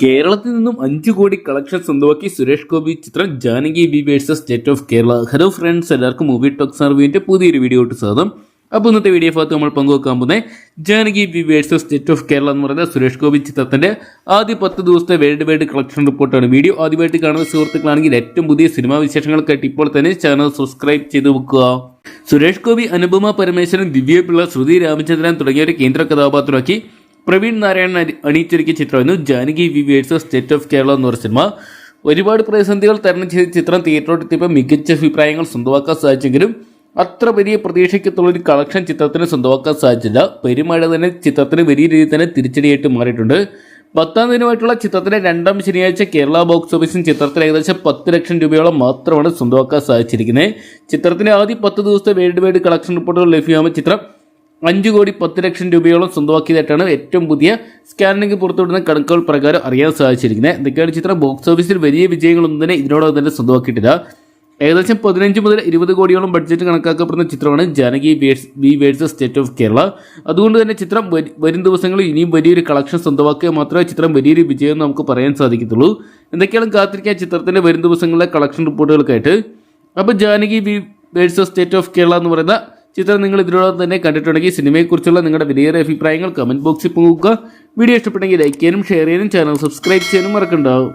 കേരളത്തിൽ നിന്നും അഞ്ചു കോടി കളക്ഷൻ സ്വന്തമാക്കി സുരേഷ് ഗോപി ചിത്രം Janaki B versus state of Kerala hello friends എല്ലാവർക്കും മൂവി ടോക്സ് സർവീന്റെ പുതിയൊരു വീഡിയോ ഇട്ട് സ്വാഗതം. അപ്പോൾ ഇന്നത്തെ വീഡിയോ ഭാഗത്ത് നമ്മൾ പങ്കുവെക്കാൻ പോകുന്നത് Janaki B versus state of Kerala എന്ന് പറയുന്ന സുരേഷ് ഗോപി ചിത്രത്തിന്റെ ആദ്യ പത്ത് ദിവസത്തെ വേൾഡ് വൈഡ് കളക്ഷൻ റിപ്പോർട്ടാണ് വീഡിയോ ആദ്യമായിട്ട് കാണുന്ന സുഹൃത്തുക്കളാണെങ്കിൽ ഏറ്റവും പുതിയ സിനിമാ വിശേഷങ്ങൾക്കായിട്ട് ഇപ്പോൾ തന്നെ ചാനൽ സബ്സ്ക്രൈബ് ചെയ്ത് വെക്കുക. സുരേഷ് ഗോപി അനുപമ പരമേശ്വരൻ ദിവ്യ പിള്ള ശ്രുതി രാമചന്ദ്രൻ തുടങ്ങിയവരെ കേന്ദ്ര കഥാപാത്രമാക്കി പ്രവീൺ നാരായണൻ അണി- അണിയിച്ചൊരുക്കിയ ചിത്രമായിരുന്നു Janaki V versus state of Kerala എന്ന് പറഞ്ഞ സിനിമ. ഒരുപാട് പ്രതിസന്ധികൾ തരണം ചെയ്ത ചിത്രം തിയേറ്ററോടെത്തിയപ്പോൾ മികച്ച അഭിപ്രായങ്ങൾ സ്വന്തമാക്കാൻ സാധിച്ചെങ്കിലും അത്ര വലിയ പ്രതീക്ഷയ്ക്കത്തുള്ള ഒരു കളക്ഷൻ ചിത്രത്തിന് സ്വന്തമാക്കാൻ സാധിച്ചില്ല. പെരുമഴ തന്നെ ചിത്രത്തിന് വലിയ രീതിയിൽ തന്നെ തിരിച്ചടിയായിട്ട് മാറിയിട്ടുണ്ട്. പത്താം ദിനമായിട്ടുള്ള ചിത്രത്തിന് രണ്ടാം ശനിയാഴ്ച കേരള ബോക്സ് ഓഫീസിൽ ചിത്രത്തിന് ഏകദേശം പത്ത് ലക്ഷം രൂപയോളം മാത്രമാണ് സ്വന്തമാക്കാൻ സാധിച്ചിരിക്കുന്നത്. ചിത്രത്തിന്റെ ആദ്യ പത്ത് ദിവസത്തെ വേൾഡ് വൈഡ് കളക്ഷൻ റിപ്പോർട്ടുകൾ ലഭ്യമാകുമ്പോൾ ചിത്രം അഞ്ച് കോടി പത്ത് ലക്ഷം രൂപയോളം സ്വന്തമാക്കിയതായിട്ടാണ് ഏറ്റവും പുതിയ സ്കാനിംഗ് പുറത്തുവിടുന്ന കണക്കുകൾ പ്രകാരം അറിയാൻ സാധിച്ചിരിക്കുന്നത്. എന്തൊക്കെയാണ് ചിത്രം. ബോക്സ് ഓഫീസിൽ വലിയ വിജയങ്ങളൊന്നും തന്നെ ഇതിനോടകം തന്നെ സ്വന്തമാക്കിയിട്ടില്ല. ഏകദേശം പതിനഞ്ച് മുതൽ ഇരുപത് കോടിയോളം ബഡ്ജറ്റ് കണക്കാക്കപ്പെടുന്ന ചിത്രമാണ് Janaki V versus state of Kerala അതുകൊണ്ട് തന്നെ ചിത്രം വരി- ദിവസങ്ങളിൽ ഇനിയും വലിയൊരു കളക്ഷൻ സ്വന്തമാക്കുക മാത്രമേ ചിത്രം വലിയൊരു വിജയം നമുക്ക് പറയാൻ സാധിക്കത്തുള്ളൂ. എന്തൊക്കെയാണ് കാത്തിരിക്കാൻ ചിത്രത്തിന്റെ വരും ദിവസങ്ങളിലെ കളക്ഷൻ റിപ്പോർട്ടുകൾക്കായിട്ട്? അപ്പോൾ Janaki V versus state of Kerala എന്ന് പറയുന്ന ചിത്രം നിങ്ങൾ ഇതിനോടൊപ്പം തന്നെ കണ്ടിട്ടുണ്ടെങ്കിൽ സിനിമയെക്കുറിച്ചുള്ള നിങ്ങളുടെ വിലയേറെ അഭിപ്രായങ്ങൾ കമന്റ് ബോക്സിൽ പോകുക വീഡിയോ ഇഷ്ടപ്പെട്ടെങ്കിൽ ലൈക്ക് ചെയ്യാനും ഷെയർ ചെയ്യാനും ചാനൽ സബ്സ്ക്രൈബ് ചെയ്യാനും മറക്കണ്ടാവും